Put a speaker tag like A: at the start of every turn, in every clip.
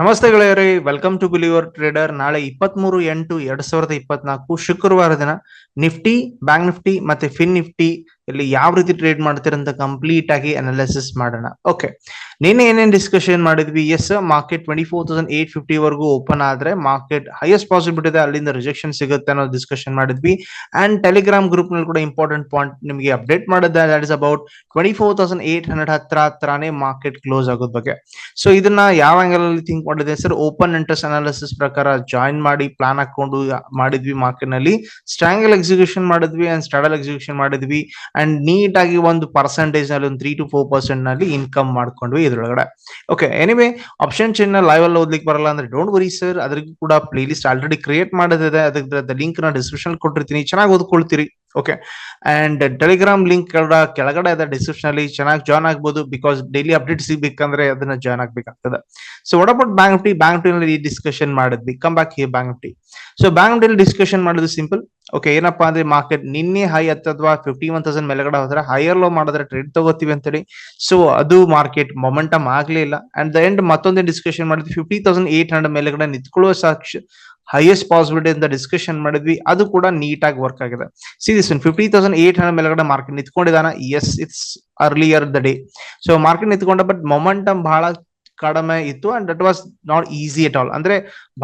A: ನಮಸ್ತೆ ಗೆಳೆಯರಿ welcome to believer trader ನಾಳೆ ಇಪ್ಪತ್ಮೂರು ಎಂಟು ಎರಡ್ ಸಾವಿರದ ಇಪ್ಪತ್ನಾಲ್ಕು ಶುಕ್ರವಾರ ದಿನ ನಿಫ್ಟಿ, ಬ್ಯಾಂಕ್ ನಿಫ್ಟಿ ಮತ್ತೆ ಫಿನ್ ನಿಫ್ಟಿ ಇಲ್ಲಿ ಯಾವ ರೀತಿ ಟ್ರೇಡ್ ಮಾಡ್ತೀರಂತ ಕಂಪ್ಲೀಟ್ ಆಗಿ ಅನಾಲಿಸಿಸ್ ಮಾಡೋಣ. ಓಕೆ ನಿನ್ನೆ ಏನೇನು ಡಿಸ್ಕಷನ್ ಮಾಡಿದ್ವಿ? Yes market twenty four thousand eight fifty ವರೆಗೂ ಓಪನ್ ಆದ್ರೆ ಮಾರ್ಕೆಟ್ ಹೈಯೆಸ್ಟ್ ಪಾಸಿಬಿಲಿಟಿ ಇದೆ. ಅಲ್ಲಿಂದ ರಿಜೆಕ್ಷನ್ ಸಿಗುತ್ತೆ ಅನ್ನೋ ಡಿಸ್ಕಷನ್ ಮಾಡಿದ್ವಿ. ಅಂಡ್ ಟೆಲಿಗ್ರಾಮ್ ಗ್ರೂಪ್ನಲ್ಲಿ ಕೂಡ ಇಂಪಾರ್ಟೆಂಟ್ ಪಾಯಿಂಟ್ ನಿಮಗೆ ಅಪ್ಡೇಟ್ ಮಾಡಿದ್ದೆ. That is about twenty four thousand eight hundred ಹತ್ರ ಹತ್ರನೇ ಮಾರ್ಕೆಟ್ ಕ್ಲೋಸ್ ಆಗೋದ್ ಬಗ್ಗೆ. ಸೊ ಇದನ್ನ ಯಾವ ಆಂಗಲ್ ಅಲ್ಲಿ ಥಿಂಕ್ ಮಾಡಿದೆ ಸರ್ ಓಪನ್ ಇಂಟ್ರೆಸ್ಟ್ ಅನಾಲಿಸಿಸ್ ಪ್ರಕಾರ ಜಾಯಿನ್ ಮಾಡಿ ಪ್ಲಾನ್ ಹಾಕೊಂಡು ಮಾಡಿದ್ವಿ ಮಾರ್ಕೆಟ್ನಲ್ಲಿ. ಸ್ಟ್ರಾಂಗಲ್ ಎಕ್ಸಿಕ್ಯೂಷನ್ ಮಾಡಿದ್ವಿ ಅಂಡ್ ಸ್ಟಾಡಲ್ ಎಕ್ಸಿಕ್ಯೂಷನ್ ಮಾಡಿದ್ವಿ. ಅಂಡ್ ನೀಟ್ ಆಗಿ ಒಂದು ಪರ್ಸೆಂಟೇಜ್ನಲ್ಲಿ ಒಂದು ತ್ರೀ ಟು ಫೋರ್ ಪರ್ಸೆಂಟ್ನಲ್ಲಿ ಇನ್ಕಮ್ ಮಾಡ್ಕೊಂಡ್ವಿ ಇದ್ರೊಳಗಡೆ. Okay anyway option chain live ಅಲ್ಲಿ ಓದ್ಲಿಕ್ಕೆ ಬರಲ್ಲ ಅಂದ್ರೆ ಡೋಂಟ್ ವರಿ ಸರ್ ಅದ್ರಿಗೂ ಕೂಡ ಪ್ಲೇ ಲಿಸ್ಟ್ ಆಲ್ರೆಡಿ ಕ್ರಿಯೇಟ್ ಮಾಡೋದಿದೆ ಅದಕ್ಕೆ ಲಿಂಕ್ನ ಡಿಸ್ಕ್ರಿಪ್ಷನ್ ಕೊಟ್ಟಿರ್ತೀನಿ. ಚೆನ್ನಾಗಿ ಓದ್ಕೊಳ್ತೀರಿ. ಓಕೆ ಅಂಡ್ ಟೆಲಿಗ್ರಾಮ್ ಲಿಂಕ್ ಕೆಳಗಡೆ ಇದೆ ಡಿಸ್ಕ್ರಿಪ್ಷನ್ ಅಲ್ಲಿ. ಚೆನ್ನಾಗಿ ಜಾಯ್ನ್ ಆಗ್ಬೋದು ಬಿಕಾಸ್ ಡೈಲಿ ಅಪ್ಡೇಟ್ ಸಿಗ್ಬೇಕಂದ್ರೆ ಅದನ್ನ join ಆಗ್ಬೇಕಾಗ್ತದೆ. So what about bank nifty bank nifty ನಲ್ಲಿ ಡಿಸ್ಕಷನ್ ಮಾಡಿದ್ವಿ. Come back here bank nifty so bank nifty discussion ಮಾಡೋದು ಸಿಂಪಲ್ ಓಕೆ ಏನಪ್ಪಾ ಅಂದ್ರೆ ಮಾರ್ಕೆಟ್ ನಿನ್ನೆ ಹೈ ಅಥವಾ ಫಿಫ್ಟಿ ಒನ್ ತೌಸಂಡ್ ಮೇಲೆಗಡೆ ಹೋದ್ರೆ ಹೈಯರ್ ಲೋ ಮಾಡಿದ್ರೆ ಟ್ರೇಡ್ ತಗೋತೀವಿ ಅಂತೇಳಿ. ಸೊ ಅದು ಮಾರ್ಕೆಟ್ ಮೊಮೆಂಟಮ್ ಆಗ್ಲಿಲ್ಲ ಅಂಡ್ ದ ಎಂಡ್ ಮತ್ತೊಂದೇ ಡಿಸ್ಕಷನ್ ಮಾಡಿದ್ವಿ ಫಿಫ್ಟಿ ತೌಸಂಡ್ ಏಟ್ ಹಂಡ್ರೆಡ್ ಮೇಲೆಗಡೆ ನಿಂತ್ಕೊಳ್ಳುವ ಸಾಕ್ಷಿ ಹೈಯೆಸ್ಟ್ ಪಾಸಿಬಿಲಿಟಿ ಅಂತ ಡಿಸ್ಕಷನ್ ಮಾಡಿದ್ವಿ. ಅದು ಕೂಡ ನೀಟ್ ಆಗಿ ವರ್ಕ್ ಆಗಿದೆ. See this fifty thousand eight hundred ಮೇಲ್ಗಡೆ market ನಿಂತ್ಕೊಂಡಿದಾನ yes it's earlier the day so market ನಿಂತ್ಕೊಂಡ but momentum ಬಹಳ ಕಡಿಮೆ ಇತ್ತು and that was not easy at all ಅಂದ್ರೆ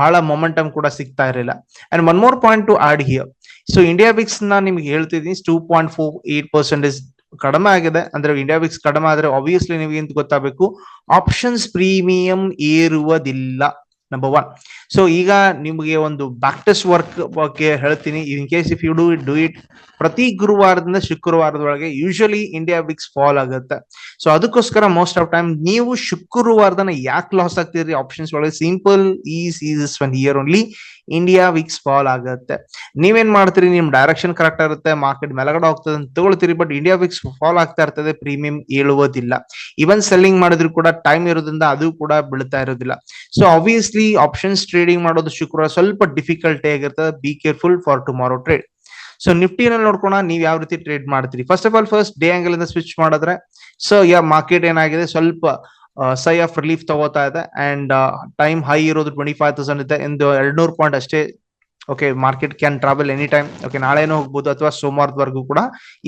A: ಬಹಳ ಮೊಮೆಂಟಮ್ ಕೂಡ ಸಿಗ್ತಾ ಇರಲಿಲ್ಲ. And one more point to add here so India ಬಿಕ್ಸ್ನ ನಿಮ್ಗೆ ಹೇಳ್ತಿದ್ದೀನಿ two point four eight percentage ಕಡಿಮೆ ಆಗಿದೆ. ಅಂದ್ರೆ ಇಂಡಿಯಾ ಬಿಕ್ಸ್ ಕಡಿಮೆ ಆದ್ರೆ ಆಬ್ವಿಯಸ್ಲಿ ನಿಮಗೆ ಗೊತ್ತಾಗಬೇಕು? ಆಪ್ಷನ್ಸ್ ಪ್ರೀಮಿಯಂ ಏರುವುದಿಲ್ಲ. ನಂಬರ್ ಒನ್ ಸೊ ಈಗ ನಿಮಗೆ ಒಂದು ಬ್ಯಾಕ್ಟಸ್ ವರ್ಕ್ ಬಗ್ಗೆ ಹೇಳ್ತೀನಿ. In case if you do it do it ಪ್ರತಿ ಗುರುವಾರದಿಂದ ಶುಕ್ರವಾರದೊಳಗೆ ಯೂಶಲಿ ಇಂಡಿಯಾ ಬಿಕ್ಸ್ ಫಾಲ್ ಆಗುತ್ತೆ. ಸೊ ಅದಕ್ಕೋಸ್ಕರ ಮೋಸ್ಟ್ ಆಫ್ ಟೈಮ್ ನೀವು ಶುಕ್ರವಾರದನ ಯಾಕೆ ಲಾಸ್ ಆಗ್ತಿದ್ರಿ? ಆಪ್ಷನ್ಸ್ ಒಳಗೆ simple is is one year only India VIX fall ಆಗುತ್ತೆ. ನೀವೇನ್ ಮಾಡ್ತೀರಿ? ನಿಮ್ ಡೈರೆಕ್ಷನ್ ಕರೆಕ್ಟ್ ಇರುತ್ತೆ. ಮಾರ್ಕೆಟ್ ಮೆಲಗಡೆ ಹೋಗ್ತದೆ ಅಂತ ತಗೊಳ್ತೀರಿ. ಬಟ್ ಇಂಡಿಯಾ ವಿಕ್ಸ್ ಫಾಲ್ ಆಗ್ತಾ ಇರ್ತದೆ. ಪ್ರೀಮಿಯಂ ಏಳುವುದಿಲ್ಲ. ಇವನ್ ಸೆಲ್ಲಿಂಗ್ ಮಾಡಿದ್ರು ಕೂಡ ಟೈಮ್ ಇರೋದ್ರಿಂದ ಅದು ಕೂಡ ಬೀಳ್ತಾ ಇರೋದಿಲ್ಲ. ಸೊ ಆಬ್ವಿಯಸ್ಲಿ ಆಪ್ಷನ್ಸ್ ಟ್ರೇಡಿಂಗ್ ಮಾಡೋದು ಶುಕ್ರವಾರ ಸ್ವಲ್ಪ ಡಿಫಿಕಲ್ಟಿ ಆಗಿರ್ತದೆ be careful for tomorrow trade so ನಿಫ್ಟಿನಲ್ಲಿ ನೋಡ್ಕೋಣ, ನೀವ್ ಯಾವ ರೀತಿ ಟ್ರೇಡ್ ಮಾಡ್ತೀರಿ? First of all first day angle ಇಂದ ಸ್ವಿಚ್ ಮಾಡಿದ್ರೆ ಸೊ ಯಾ ಮಾರ್ಕೆಟ್ ಏನಾಗಿದೆ? ಸ್ವಲ್ಪ ಸೈ ಆಫ್ ರಿಲೀಫ್ ತಗೋತಾ ಇದೆ. ಅಂಡ್ ಟೈಮ್ ಹೈ ಇರೋದು ಟ್ವೆಂಟಿ ಫೈವ್ ತೌಸಂಡ್ ಇದೆ. ಎಂದು ಎರಡ್ನೂರು ಪಾಯಿಂಟ್ ಅಷ್ಟೇ okay market can travel any time okay ನಾಳೆನೂ ಹೋಗ್ಬೋದು ಅಥವಾ ಸೋಮವಾರದವರೆಗೂ ಕೂಡ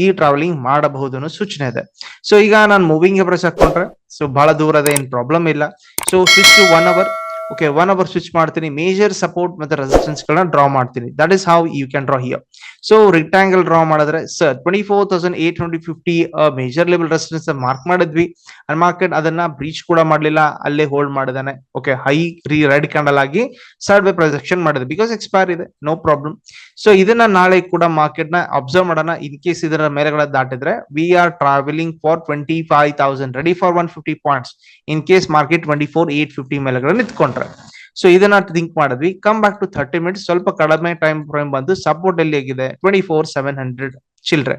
A: ಈ ಟ್ರಾವೆಲಿಂಗ್ ಮಾಡಬಹುದು ಅನ್ನೋ ಸೂಚನೆ ಇದೆ. ಸೊ ಈಗ ನಾನು ಮೂವಿಂಗ್ ಎವರೇಜ್ ಹಾಕೊಂಡ್ರೆ ಸೊ ಬಹಳ ದೂರದ ಏನ್ ಪ್ರಾಬ್ಲಮ್ ಇಲ್ಲ. So six to one hour okay one hour switch ಮಾಡ್ತೀನಿ. ಮೇಜರ್ ಸಪೋರ್ಟ್ ಮತ್ತೆ ರೆಸಿಸ್ಟೆನ್ಸ್ ಗಳನ್ನ ಡ್ರಾ ಮಾಡ್ತೀನಿ. That is how you can draw here so rectangle draw ಮಾಡಿದ್ರೆ sir twenty four thousand eight hundred fifty major level resistance mark ಮಾಡಿದ್ವಿ. And market ಅದನ್ನ breach ಕೂಡ ಮಾಡಲಿಲ್ಲ. ಅಲ್ಲೇ ಹೋಲ್ಡ್ ಮಾಡಿದಾನೆ. Okay high re red candle ಆಗಿ side by projection ಮಾಡಿದೆ because expire ಇದೆ. ನೋ ಪ್ರಾಬ್ಲಮ್ ಸೊ ಇದನ್ನ ನಾಳೆ ಕೂಡ ಮಾರ್ಕೆಟ್ನ ಅಬ್ಸರ್ವ್ ಮಾಡೋಣ. ಇನ್ ಕೇಸ್ ಇದರ ಮೇಲೆಗಳ ದಾಟಿದ್ರೆ we are travelling for twenty five thousand ready for one fifty points in case market twenty four eight fifty ಮೇಲೆಗಳನ್ನ ನಿಂತ್ಕೊಂಡ್ರೆ. ಸೊ ಇದನ್ನ ಥಿಂಕ್ ಮಾಡಿದ್ವಿ. Come back to thirty minutes ಸ್ವಲ್ಪ ಕಡಿಮೆ ಟೈಮ್ ಫ್ರೇಮ್ ಬಂದು support ಎಲ್ಲಿ ಆಗಿದೆ? Twenty four seven hundred ಚಿಲ್ಡ್ರೆ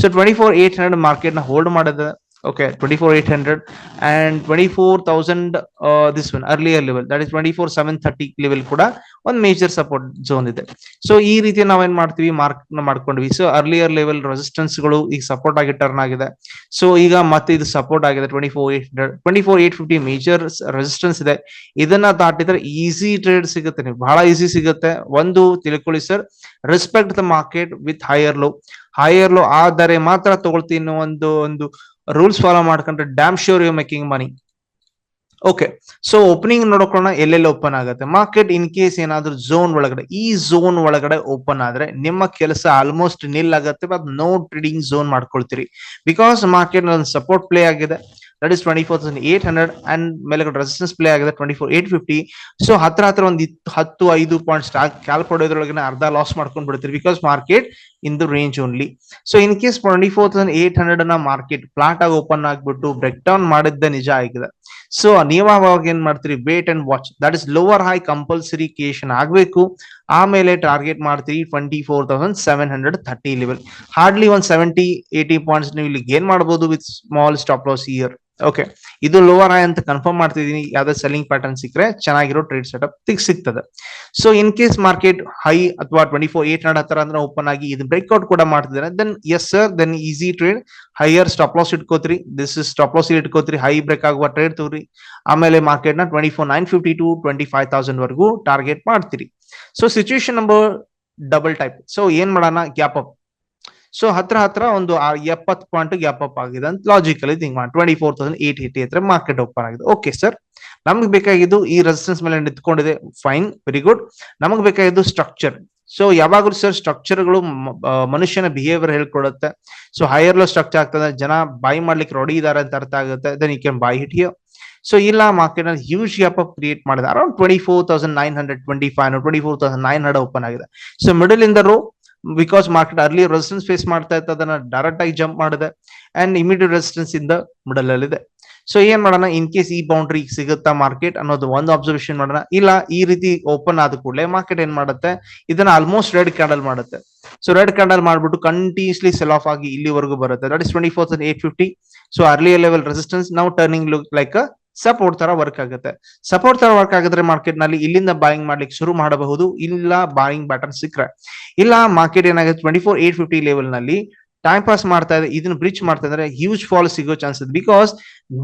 A: so twenty four eight hundred ಮಾರ್ಕೆಟ್ನ hold ಮಾಡಿದೆ. Four thousand this one earlier level that is twenty four seven thirty level ಕೂಡ ಒಂದು major support zone ಇದೆ. So ಈ ರೀತಿ ನಾವೇನ್ ಮಾಡ್ತೀವಿ? ಮಾರ್ಕ್ ಮಾಡ್ಕೊಂಡ್ವಿ. ಸೊ ಅರ್ಲಿಯರ್ ಲೆವೆಲ್ ರೆಸಿಸ್ಟೆನ್ಸ್ಗಳು ಈಗ ಸಪೋರ್ಟ್ ಆಗಿ ಟರ್ನ್ ಆಗಿದೆ. ಸೊ ಈಗ ಮತ್ತೆ ಇದು ಸಪೋರ್ಟ್ ಆಗಿದೆ twenty four eight hundred twenty four eight fifty major resistance ಇದೆ. ಇದನ್ನ ದಾಟಿದ್ರೆ ಈಸಿ ಟ್ರೇಡ್ ಸಿಗುತ್ತೆ. ನೀವು ಬಹಳ ಈಸಿ ಸಿಗುತ್ತೆ. ಒಂದು, ತಿಳ್ಕೊಳ್ಳಿ sir respect the market with higher low higher low ಆದರೆ ಮಾತ್ರ ತಗೊಳ್ತೀನಿ ಒಂದು ಒಂದು ರೂಲ್ಸ್ ಫಾಲೋ ಮಾಡ್ಕೊಂಡ್ರೆ damn sure you making money okay so opening ನೋಡ್ಕೊಳ್ಳೋಣ, ಎಲ್ಲೆಲ್ಲಿ ಓಪನ್ ಆಗುತ್ತೆ? ಮಾರ್ಕೆಟ್ ಇನ್ ಕೇಸ್ ಏನಾದ್ರೂ ಝೋನ್ ಒಳಗಡೆ, ಈ ಝೋನ್ ಒಳಗಡೆ ಓಪನ್ ಆದ್ರೆ ನಿಮ್ಮ ಕೆಲಸ ಆಲ್ಮೋಸ್ಟ್ ನಿಲ್ ಆಗುತ್ತೆ ಬಟ್ ನೋ ಟ್ರೇಡಿಂಗ್ ಝೋನ್ ಮಾಡ್ಕೊಳ್ತೀರಿ ಬಿಕಾಸ್ ಮಾರ್ಕೆಟ್ ಸಪೋರ್ಟ್ ಪ್ಲೇ ಆಗಿದೆ. That is twenty four thousand eight hundred and ಮೇಲೆ ರೆಸಿಸ್ಟೆನ್ಸ್ ಪ್ಲೇ ಆಗಿದೆ twenty four eight fifty so ಹತ್ರ ಹತ್ರ ಒಂದು ಹತ್ತು, ಐದು ಪಾಯಿಂಟ್ ಸ್ಟಾಕ್ ಕ್ಯಾಲ್ಪ್ ಪಡೆಯೋದ್ರೊಳಗೆ ಅರ್ಧ ಲಾಸ್ ಮಾಡ್ಕೊಂಡು ಬಿಡ್ತೀರಿ because market in the range only so in case twenty four thousand eight ಹಂಡ್ರೆಡ್ನ market flat ಆಗಿ ಓಪನ್ ಆಗಿಬಿಟ್ಟು ಬ್ರೇಕ್ ಡೌನ್ ಮಾಡಿದ್ದ ನಿಜ ಆಗಿದೆ. ಸೊ ನಿಯಮವಾಗಿ ಏನ್ ಮಾಡ್ತೀರಿ? Wait and watch that is lower high compulsory creation ಆಗ್ಬೇಕು. ಆಮೇಲೆ ಟಾರ್ಗೆಟ್ ಮಾಡ್ತೀರಿ twenty four thousand seven hundred thirty level hardly ಒಂದ್ ಸೆವೆಂಟಿ ಏಟಿ ಪಾಯಿಂಟ್ಸ್ ನೀವು ಇಲ್ಲಿ ಗೇನ್ ಮಾಡಬಹುದು with small stop loss here okay ಇದು ಲೋವರ್ ಹೈ ಅಂತ ಕನ್ಫರ್ಮ್ ಮಾಡ್ತಿದೀನಿ ಯಾವ್ದೋ ಸೆಲ್ಲಿಂಗ್ ಪ್ಯಾಟರ್ನ್ ಸಿಕ್ಕರೆ ಚೆನ್ನಾಗಿರೋ ಟ್ರೇಡ್ ಸೆಟಪ್ ಸಿಗ್ತದೆ. So in case market high ಅಥವಾ ಟ್ವೆಂಟಿ ಫೋರ್ ಏಟ್ ಹಂಡ್ರೆಡ್ ಹತ್ತರ ಅಂದ್ರೆ ಓಪನ್ ಆಗಿ ಇದು ಬ್ರೇಕ್ಔಟ್ ಕೂಡ ಮಾಡ್ತಿದ್ದಾರೆ then yes sir then easy trade higher stop loss ಇಟ್ಕೋತ್ರಿ. This is stop loss ಇಟ್ಕೋತ್ರಿ. ಹೈ ಬ್ರೇಕ್ ಆಗುವ ಟ್ರೇಡ್ ತಗೋರಿ ಆಮೇಲೆ ಮಾರ್ಕೆಟ್ನ twenty four nine fifty to twenty five thousand ವರೆಗೂ ಟಾರ್ಗೆಟ್ ಮಾಡ್ತೀರಿ. So situation number double type so ಏನ್ ಮಾಡೋಣ? Gap up so ಹತ್ರ ಹತ್ರ ಒಂದು ಎಪ್ಪತ್ತು ಪಾಯಿಂಟ್ ಗ್ಯಾಪ್ ಅಪ್ ಆಗಿದೆ ಅಂತ ಲಾಜಿಕಲಿ ಥಿಂಕ್ ಮಾಡಿ. Twenty four thousand eight eighty ಹತ್ರ ಮಾರ್ಕೆಟ್ ಓಪನ್ ಆಗಿದೆ. ಓಕೆ ಸರ್ ನಮ್ಗೆ ಬೇಕಾಗಿದ್ದು ಈ ರೆಸಿಸ್ಟೆನ್ಸ್ ಮೇಲೆ ನಿಂತ್ಕೊಂಡಿದೆ. ಫೈನ್ ವೆರಿ ಗುಡ್ ನಮಗ್ ಬೇಕಾಗಿದ್ದು ಸ್ಟ್ರಕ್ಚರ್ ಸೊ ಯಾವಾಗಲೂ ಸರ್ ಸ್ಟ್ರಕ್ಚರ್ಗಳು ಮನುಷ್ಯನ ಬಿಹೇವಿಯರ್ ಹೇಳ್ಕೊಡುತ್ತೆ. ಸೊ ಹೈಯರ್ ಲೋ ಸ್ಟ್ರಕ್ಚರ್ ಆಗ್ತದೆ. ಜನ ಬೈ ಮಾಡ್ಲಿಕ್ಕೆ ರೆಡಿ ಇದಾರೆ ಅಂತ ಅರ್ಥ ಆಗುತ್ತೆ. Then you can buy hit here so ಇಲ್ಲ ಮಾರ್ಕೆಟ್ ಅಲ್ಲಿ ಹ್ಯೂಜ್ ಗ್ಯಾಪ್ ಅಪ್ ಕ್ರಿಯೇಟ್ ಮಾಡಿದೆ. Thousand nine hundred twenty five twenty four thousand nine hundred open ಆಗಿದೆ. ಸೊ ಮಿಡಲ್ ಇಂದ rho because market early resistance face ಮಾಡ್ತಾ ಇತ್ತು, ಅದನ್ನ direct ಆಗಿ jump ಮಾಡಿದೆ. ಅಂಡ್ ಇಮಿಡಿಯೇಟ್ ರೆಸಿಸ್ಟೆನ್ಸ್ ಇಂದ ಮಿಡಲ್ ಅಲ್ಲಿ ಇದೆ ಸೊ ಏನ್ ಮಾಡೋಣ? ಇನ್ ಕೇಸ್ ಈ ಬೌಂಡ್ರಿ ಸಿಗುತ್ತಾ ಮಾರ್ಕೆಟ್ ಅನ್ನೋದು ಒಂದು ಅಬ್ಸರ್ವೇಷನ್ ಮಾಡೋಣ. ಇಲ್ಲ, ಈ ರೀತಿ ಓಪನ್ ಆದ ಕೂಡಲೇ ಮಾರ್ಕೆಟ್ ಏನ್ ಮಾಡುತ್ತೆ? ಇದನ್ನ ಆಲ್ಮೋಸ್ಟ್ ರೆಡ್ ಕ್ಯಾಂಡಲ್ ಮಾಡುತ್ತೆ. ಸೊ ರೆಡ್ ಕ್ಯಾಂಡಲ್ ಮಾಡ್ಬಿಟ್ಟು ಕಂಟಿನ್ಯೂಸ್ಲಿ ಸೆಲ್ ಆಫ್ ಆಗಿ ಇಲ್ಲಿವರೆಗೂ ಬರುತ್ತೆ. That is twenty four eight fifty so early level resistance ನಾವು ಟರ್ನಿಂಗ್ ಲುಕ್ ಲೈಕ್ ಸಪೋರ್ಟ್ ತರ ವರ್ಕ್ ಆಗುತ್ತೆ. ಸಪೋರ್ಟ್ ತರ ವರ್ಕ್ ಆಗಿದ್ರೆ ಮಾರ್ಕೆಟ್ನಲ್ಲಿ ಇಲ್ಲಿಂದ ಬಾಯಿಂಗ್ ಮಾಡ್ಲಿಕ್ಕೆ ಶುರು ಮಾಡಬಹುದು. ಇಲ್ಲ ಬಾಯಿಂಗ್ ಬ್ಯಾಟರ್ ಸಿಕ್ಕರೆ. ಇಲ್ಲ ಮಾರ್ಕೆಟ್ ಏನಾಗುತ್ತೆ? ಟ್ವೆಂಟಿ ಫೋರ್ ಏಟ್ ಫಿಫ್ಟಿ ಲೆವೆಲ್ನಲ್ಲಿ ಟೈಮ್ ಪಾಸ್ ಮಾಡ್ತಾ ಇದೆ. ಇದನ್ನ ಬ್ರಿಚ್ ಮಾಡ್ತಾ ಇದ್ರೆ ಹ್ಯೂಜ್ ಫಾಲ್ ಸಿಗೋ ಚಾನ್ಸ್ ಇದೆ because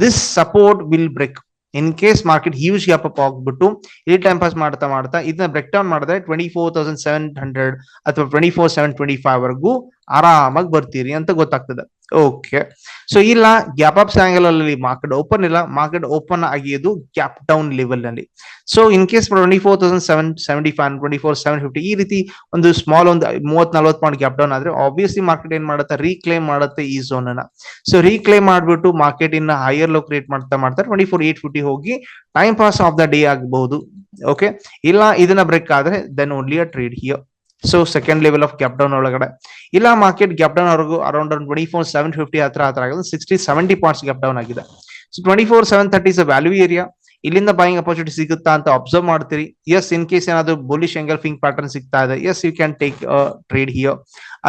A: this support will break in case market huge gap up ಆಗ್ಬಿಟ್ಟು ಇಲ್ಲಿ ಟೈಮ್ ಪಾಸ್ ಮಾಡ್ತಾ ಮಾಡ್ತಾ ಇದನ್ನ ಬ್ರೇಕ್ ಡೌನ್ ಮಾಡಿದ್ರೆ twenty four thousand seven hundred ಅಥವಾ twenty four seven twenty five ವರೆಗೂ ಆರಾಮಾಗಿ ಬರ್ತೀರಿ ಅಂತ ಗೊತ್ತಾಗ್ತದೆ. ಓಕೆ ಸೊ ಇಲ್ಲ ಗ್ಯಾಪ್ ಅಪ್ ಆಂಗಲ್ ಅಲ್ಲಿ ಮಾರ್ಕೆಟ್ ಓಪನ್ ಇಲ್ಲ ಮಾರ್ಕೆಟ್ ಓಪನ್ ಆಗಿದ್ದು gap down ಲೆವೆಲ್ನಲ್ಲಿ. So in case twenty four thousand seven seventy five twenty four seven fifty ಈ ರೀತಿ ಒಂದು ಸ್ಮಾಲ್ ಒಂದು ಮೂವತ್ ನಲ್ವತ್ ಪಾಯಿಂಟ್ ಗ್ಯಾಪ್ ಡೌನ್ ಆದ್ರೆ ಆಬ್ವಿಯಸ್ಲಿ ಮಾರ್ಕೆಟ್ ಏನ್ ಮಾಡುತ್ತೆ? ರೀಕ್ಲೇಮ್ ಮಾಡುತ್ತೆ ಈ ಝೋನ್ ಅನ್ನ. ಸೊ ರೀಕ್ಲೇಮ್ ಮಾಡ್ಬಿಟ್ಟು ಮಾರ್ಕೆಟ್ ಇನ್ನ ಹೈಯರ್ ಲೋ ಕ್ರಿಯೇಟ್ ಮಾಡ್ತಾ ಮಾಡ್ತಾರೆ ಟ್ವೆಂಟಿ ಫೋರ್ ಏಟ್ ಫಿಫ್ಟಿ ಹೋಗಿ time pass of the day ಆಗಬಹುದು. ಓಕೆ ಇಲ್ಲ ಇದನ್ನ ಬ್ರೇಕ್ ಆದ್ರೆ then only a trade here so second level of gap down ಒಳಗಡೆ. ಇಲ್ಲ ಮಾರ್ಕೆಟ್ ಗ್ಯಾಪ್ ಡೌನ್ ಅವ್ರಿಗೂ around twenty four seven fifty ಹತ್ರ ಹತ್ರ ಆಗಿದೆ. Sixty seventy points gap down ಆಗಿದೆ. So twenty four seven thirty is value area ಇಲ್ಲಿಂದ buying opportunity ಸಿಗುತ್ತಾ ಅಂತ ಅಬ್ಸರ್ವ್ ಮಾಡ್ತೀರಿ. ಎಸ್ ಇನ್ ಕೇಸ್ ಏನಾದ್ರು ಬುಲಿಶ್ ಎಂಗಲ್ಫಿಂಗ್ ಪ್ಯಾಟರ್ನ್ ಸಿಗ್ತಾ ಇದೆ. Yes you can take trade here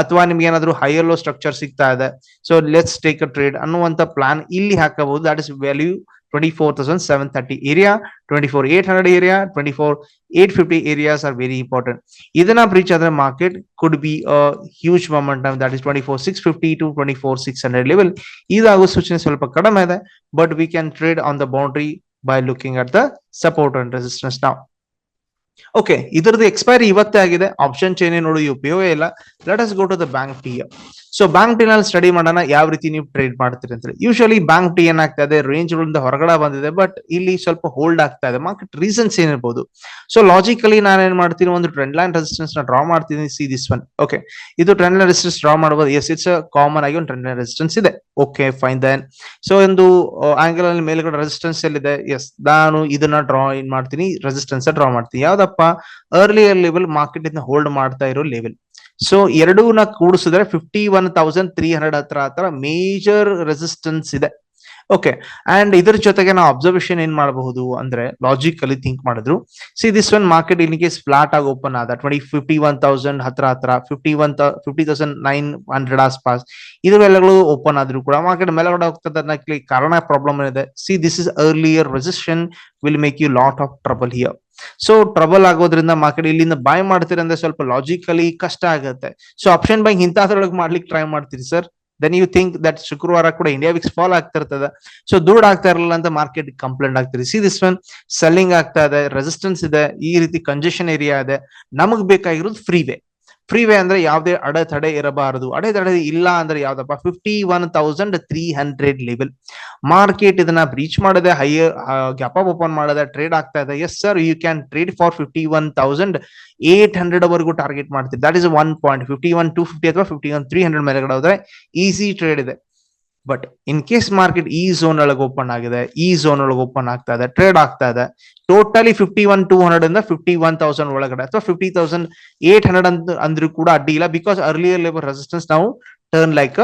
A: ಅಥವಾ ನಿಮ್ಗೆ ಏನಾದ್ರು ಹೈಯರ್ ಲೋ ಸ್ಟ್ರಕ್ಚರ್ ಸಿಗ್ತಾ ಇದೆ. So let's take a trade ಅನ್ನುವಂತ ಪ್ಲಾನ್ ಇಲ್ಲಿ ಹಾಕಬಹುದು. That is value twenty four thousand seven thirty area twenty four eight hundred area twenty four eight fifty areas are very important ಇದನ್ನ breach ಆದ್ರೆ market could be a huge momentum that is twenty four six fifty to twenty four six hundred level ಇದಾಗೋ ಸೂಚನೆ ಸ್ವಲ್ಪ ಕಡಿಮೆ ಇದೆ but we can trade on the boundary by looking at the support and resistance ನಾವು Okay ಇದರದ್ದು expiry ಇವತ್ತೇ ಆಗಿದೆ. Option chain ನೋಡಿ ಉಪಯೋಗ ಇಲ್ಲ. Let us go to the bank T so ಬ್ಯಾಂಕ್ನಲ್ಲಿ ಸ್ಟಡಿ ಮಾಡೋಣ, ಯಾವ ರೀತಿ ನೀವು ಟ್ರೇಡ್ ಮಾಡ್ತೀರಿ ಅಂತ ಯೂಶಲಿ ಬ್ಯಾಂಕ್ ಟಿ ಏನಾಗ್ತಾ ಇದೆ ರೇಂಜ್ ಹೊರಗಡೆ ಬಂದಿದೆ ಬಟ್ ಇಲ್ಲಿ ಸ್ವಲ್ಪ ಹೋಲ್ಡ್ ಆಗ್ತಾ ಇದೆ. ಮಾರ್ಕೆಟ್ ರೀಸನ್ಸ್ ಏನಿರ್ಬೋದು. ಸೊ ಲಾಜಿಕಲಿ ನಾನು ಏನ್ ಮಾಡ್ತೀನಿ, ಒಂದು ಟ್ರೆಂಡ್ ಲೈನ್ ರೆಸಿಸ್ಟೆನ್ಸ್ನ ಡ್ರಾ ಮಾಡ್ತೀನಿ ಸಿ ದಿಸ್ ಒನ್ ಓಕೆ ಇದು ಟ್ರೆಂಡ್ ಲೈನ್ ರೆಸಿಸ್ಟೆನ್ಸ್ ಡ್ರಾ ಮಾಡಬಹುದು ಎಸ್ ಇಟ್ಸ್ ಕಾಮನ್ ಆಗಿ ಒಂದು ಟ್ರೆಂಡ್ ಲೈನ್ ರೆಸಿಸ್ಟೆನ್ಸ್ ಇದೆ. ಓಕೆ ಫೈನ್ ದೆನ್ ಸೊ ಒಂದು ಆಂಗಲ್ ಅಲ್ಲಿ ಮೇಲ್ಗಡೆ ರೆಸಿಸ್ಟೆನ್ಸ್ ಎಲ್ಲಿದೆ? ಎಸ್ ನಾನು ಇದನ್ನ ಡ್ರಾ ಇನ್ ಮಾಡ್ತೀನಿ ರೆಸಿಸ್ಟೆನ್ಸ್ ಡ್ರಾ ಮಾಡ್ತೀನಿ. ಯಾವ್ದಪ್ಪ ಅರ್ಲಿಯರ್ ಲೆವೆಲ್ ಮಾರ್ಕೆಟ್ ಇಂದ ಹೋಲ್ಡ್ ಮಾಡ್ತಾ ಇರೋ ಲೆವೆಲ್ ಸೊ ಎರಡೂನ ಕೂಡಿಸಿದ್ರೆ fifty one thousand three hundred ಹತ್ರ ಹತ್ರ ಮೇಜರ್ ರೆಸಿಸ್ಟೆನ್ಸ್ ಇದೆ. ಓಕೆ ಅಂಡ್ ಇದರ ಜೊತೆಗೆ ನಾವು ಅಬ್ಸರ್ವೇಷನ್ ಏನ್ ಮಾಡಬಹುದು ಅಂದ್ರೆ ಲಾಜಿಕಲಿ ಥಿಂಕ್ ಮಾಡಿದ್ರು. See this one market in case flat ಆಗಿ ಓಪನ್ ಆದ ಟ್ವೆಂಟಿ ಫಿಫ್ಟಿ ಒನ್ ತೌಸಂಡ್ ಹತ್ರ ಹತ್ರ fifty one fifty thousand nine hundred as ಪಾಸ್ ಇವೆಲ್ಲಗಳು ಓಪನ್ ಆದ್ರೂ ಕೂಡ ಮಾರ್ಕೆಟ್ ಮೇಲ್ಗಡೆ ಹೋಗ್ತದೆ ಅನ್ನಕ್ಕೆ ಕಾರಣ ಪ್ರಾಬ್ಲಮ್ ಏನಿದೆ? See this is earlier resistance will make you lot of trouble here so trouble ಆಗೋದ್ರಿಂದ ಮಾರ್ಕೆಟ್ ಇಲ್ಲಿಂದ ಬಾಯ್ ಮಾಡ್ತೀರಿ ಅಂದ್ರೆ ಸ್ವಲ್ಪ ಲಾಜಿಕಲಿ ಕಷ್ಟ ಆಗುತ್ತೆ. ಸೊ ಆಪ್ಷನ್ ಬೈ ಇಂತಹದ್ರೊಳಗೆ ಮಾಡ್ಲಿಕ್ಕೆ ಟ್ರೈ ಮಾಡ್ತೀರಿ sir then you think that ಶುಕ್ರವಾರ ಕೂಡ ಇಂಡಿಯಾ ವಿಕ್ಸ್ ಫಾಲ್ ಇರ್ತದ. ಸೊ ದೂಡ್ ಆಗ್ತಾ ಇರಲಿಲ್ಲ ಅಂತ ಮಾರ್ಕೆಟ್ ಕಂಪ್ಲೇಂಟ್ ಆಗ್ತೀರಿ ಸಿ ದಿಸ್ ಒನ್ ಸೆಲ್ಲಿಂಗ್ ಆಗ್ತಾ ಇದೆ ರೆಸಿಸ್ಟೆನ್ಸ್ ಇದೆ, ಈ ರೀತಿ ಕಂಜೆಷನ್ ಏರಿಯಾ ಇದೆ. ನಮಗ್ ಬೇಕಾಗಿರೋದು ಫ್ರೀ ವೇ ಫ್ರೀ ವೇ ಅಂದ್ರೆ ಯಾವುದೇ ಅಡೆತಡೆ ಇರಬಾರದು. ಅಡೆತಡೆ ಇಲ್ಲ ಅಂದ್ರೆ ಯಾವ್ದಪ್ಪ? Fifty one thousand three hundred level market ಇದನ್ನ ಬ್ರೀಚ್ ಮಾಡದೆ ಹೈಯರ್ ಗ್ಯಾಪ್ ಅಪ್ ಓಪನ್ ಮಾಡದೆ ಟ್ರೇಡ್ ಆಗ್ತಾ ಇದೆ. Yes sir you can trade for fifty one thousand eight hundred ವರೆಗೂ ಟಾರ್ಗೆಟ್ ಮಾಡ್ತೀವಿ that is one point fifty one two fifty ಅಥವಾ fifty one three hundred ಮೇಲೆ ಹೋದ್ರೆ ಈಸಿ ಟ್ರೇಡ್ ಇದೆ. But in case market ಈ zone ಒಳಗೆ open ಆಗಿದೆ, ಈ ಝೋನ್ ಒಳಗೆ ಓಪನ್ ಆಗ್ತಾ ಇದೆ ಟ್ರೇಡ್ ಆಗ್ತಾ ಇದೆ totally fifty one two hundred ಇಂದ ಫಿಫ್ಟಿ ಒನ್ ತೌಸಂಡ್ ಒಳಗಡೆ ಅಥವಾ ಫಿಫ್ಟಿ ತೌಸಂಡ್ ಏಟ್ ಹಂಡ್ರೆಡ್ ಅಂತ ಅಂದ್ರೂ ಕೂಡ ಅಡ್ಡಿ ಇಲ್ಲ ಬಿಕಾಸ್ ಅರ್ಲಿಯರ್ ಲೆವೆಲ್ ರೆಸಿಸ್ಟೆನ್ಸ್ ನಾವು ಟರ್ನ್ ಲೈಕ್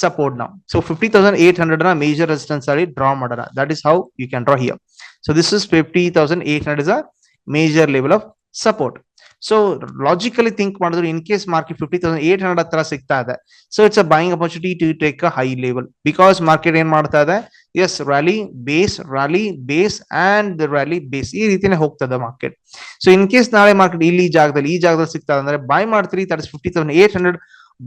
A: ಸಪೋರ್ಟ್ ನಾವು ಸೊ ಫಿಫ್ಟಿ ತೌಸಂಡ್ ಏಟ್ ಹಂಡ್ರೆಡ್ನ ಮೇಜರ್ ರೆಸಿಸ್ಟೆನ್ಸ್ ಅಲ್ಲಿ ಡ್ರಾ ಮಾಡೋಣ. That is how you can draw here so this is fifty thousand eight hundred is a major level of support so logically think ಮಾಡಿದ್ರು in case market fifty thousand eight hundred ಹತ್ರ ಸಿಗ್ತಾ ಇದೆ. So it's a buying opportunity to take a high level because market ಏನ್ ಮಾಡ್ತಾ ಇದೆ? Yes rally base rally base and rally base ಈ ರೀತಿನೇ ಹೋಗ್ತದೆ ಮಾರ್ಕೆಟ್ ಸೊ ಇನ್ ಕೇಸ್ ನಾಳೆ ಮಾರ್ಕೆಟ್ ಇಲ್ಲಿ ಜಾಗದಲ್ಲಿ, ಈ ಜಾಗದಲ್ಲಿ ಸಿಗ್ತಾ ಅಂದ್ರೆ ಬೈ ಮಾಡ್ತೀರಿ ತರ್ಸ್ fifty thousand eight hundred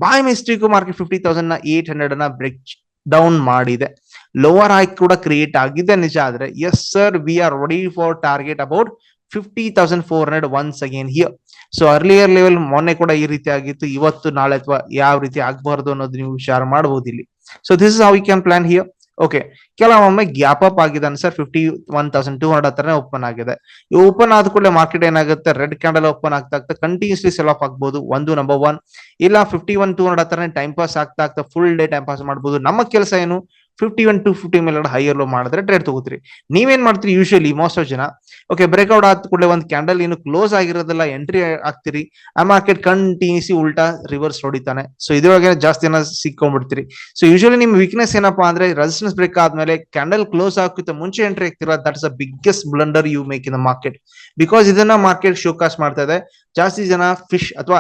A: by mistake market fifty ತೌಸಂಡ್ನ eight ಹಂಡ್ರೆಡ್ನ ಬ್ರೇಕ್ ಡೌನ್ ಮಾಡಿದೆ. ಲೋವರ್ ಹೈ ಕೂಡ ಕ್ರಿಯೇಟ್ ಆಗಿದೆ ನಿಜ ಆದ್ರೆ. Yes sir we are ready for target about fifty thousand four hundred once again here so earlier level ಮೊನ್ನೆ ಕೂಡ ಈ ರೀತಿ ಆಗಿತ್ತು. ಇವತ್ತು, ನಾಳೆ ಅಥವಾ ಯಾವ ರೀತಿ ಆಗಬಾರ್ದು ಅನ್ನೋದು ನೀವು ವಿಚಾರ ಮಾಡಬಹುದು ಇಲ್ಲಿ. So this is how you can plan here okay ಕೆಲವೊಮ್ಮೆ ಗ್ಯಾಪ್ ಅಪ್ ಆಗಿದೆ sir fifty one thousand two hundred ಹತ್ರನೇ ಓಪನ್ ಆಗಿದೆ. ಈ ಓಪನ್ ಆದ ಕೂಡಲೇ ಮಾರ್ಕೆಟ್ ಏನಾಗುತ್ತೆ? ರೆಡ್ ಕ್ಯಾಂಡಲ್ ಓಪನ್ ಆಗ್ತಾ ಆಗ್ತಾ ಕಂಟಿನ್ಯೂಸ್ಲಿ ಸೆಲ್ ಆಫ್ ಆಗ್ಬಹುದು ಒಂದು ನಂಬರ್ ಒನ್ ಇಲ್ಲ ಫಿಫ್ಟಿ ಒನ್ ಟೂ ಹಂಡ್ರೆಡ್ ಹತ್ರನೇ ಟೈಮ್ ಪಾಸ್ ಆಗ್ತಾ ಆಗ್ತಾ ಫುಲ್ ಡೇ ಟೈಮ್ ಪಾಸ್ ಮಾಡಬಹುದು ನಮ್ಮ ಕೆಲಸ ಏನು? ಫಿಫ್ಟಿ ಒನ್ ಟು ಫಿಫ್ಟಿ ಮೇಲೆ ಹೈಯರ್ ಲೋ ಮಾಡಿದ್ರೆ ಟ್ರೇಡ್ ತಗೋತೀರಿ. ನೀವೇನ್ ಮಾಡ್ತೀರಿ? ಯೂಶಲಿ ಮೋಸ್ಟ್ ಆಫ್ ಜನ ಓಕೆ ಬ್ರೇಕ್ಔಟ್ ಆದ ಕೂಡಲೇ ಒಂದು ಕ್ಯಾಂಡಲ್ ಏನು ಕ್ಲೋಸ್ ಆಗಿರೋದಿಲ್ಲ ಎಂಟ್ರಿ ಆಗ್ತೀರಿ ಆ ಮಾರ್ಕೆಟ್ ಕಂಟಿನ್ಯೂಸಿ ಉಲ್ಟಾ ರಿವರ್ಸ್ ಹೊಡಿತಾನೆ. ಸೊ ಇದ್ರೊಳಗೆ ಜಾಸ್ತಿ ಜನ ಸಿಕ್ಕೊಂಡ್ಬಿಡ್ತೀರಿ. ಸೊ ಯೂಶಲಿ ನಿಮ್ ವೀಕ್ನೆಸ್ ಏನಪ್ಪಾ ಅಂದ್ರೆ ರೆಸಿಸ್ಟೆನ್ಸ್ ಬ್ರೇಕ್ ಆದ್ಮೇಲೆ ಕ್ಯಾಂಡಲ್ ಕ್ಲೋಸ್ ಆಗೋಕ್ಕಿಂತ ಮುಂಚೆ entry ಆಗ್ತಿರ that's a biggest blunder you make in the market because ಇದನ್ನ ಮಾರ್ಕೆಟ್ ಶೋಕಾಸ್ ಮಾಡ್ತಾ ಇದೆ. ಜಾಸ್ತಿ ಜನ ಫಿಶ್ ಅಥವಾ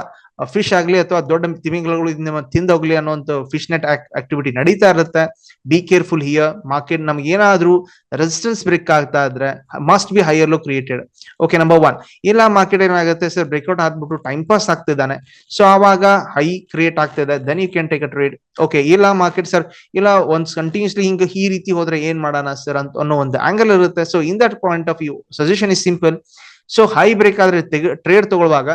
A: ಫಿಶ್ ಆಗ್ಲಿ ಅಥವಾ ದೊಡ್ಡ ತಿಮಿಂಗಲಗಳು ಇದನ್ನ ತಿಂದೋಗ್ಲಿ ಅನ್ನೋಂಥ ಫಿಶ್ ನೆಟ್ ಆಕ್ಟಿವಿಟಿ ನಡೀತಾ ಇರುತ್ತೆ. ಬಿ ಕೇರ್ಫುಲ್ ಹಿಯರ್ ಮಾರ್ಕೆಟ್ ನಮ್ಗೆ ಏನಾದ್ರೂ ರೆಸಿಸ್ಟೆನ್ಸ್ ಬ್ರೇಕ್ ಆಗ್ತಾ ಇದ್ರೆ must be higher low created okay number one ಇಲ್ಲ ಮಾರ್ಕೆಟ್ ಏನಾಗುತ್ತೆ ಸರ್ ಬ್ರೇಕ್ಔಟ್ ಆದ್ಬಿಟ್ಟು ಟೈಮ್ ಪಾಸ್ ಆಗ್ತಿದ್ದಾನೆ ಸೊ ಆವಾಗ ಹೈ ಕ್ರಿಯೇಟ್ ಆಗ್ತಿದೆ then you can take a trade okay ಇಲ್ಲ ಮಾರ್ಕೆಟ್ ಸರ್ ಇಲ್ಲ ಒಂದ್ ಕಂಟಿನ್ಯೂಸ್ಲಿ ಹಿಂಗ್ ಈ ರೀತಿ ಹೋದ್ರೆ ಏನ್ ಮಾಡೋಣ ಸರ್ ಅಂತ ಅನ್ನೋ ಒಂದು ಆಂಗಲ್ ಇರುತ್ತೆ. So in that point of view suggestion is simple so high break ಆದ್ರೆ ಟ್ರೇಡ್ ತಗೊಳ್ಳುವಾಗ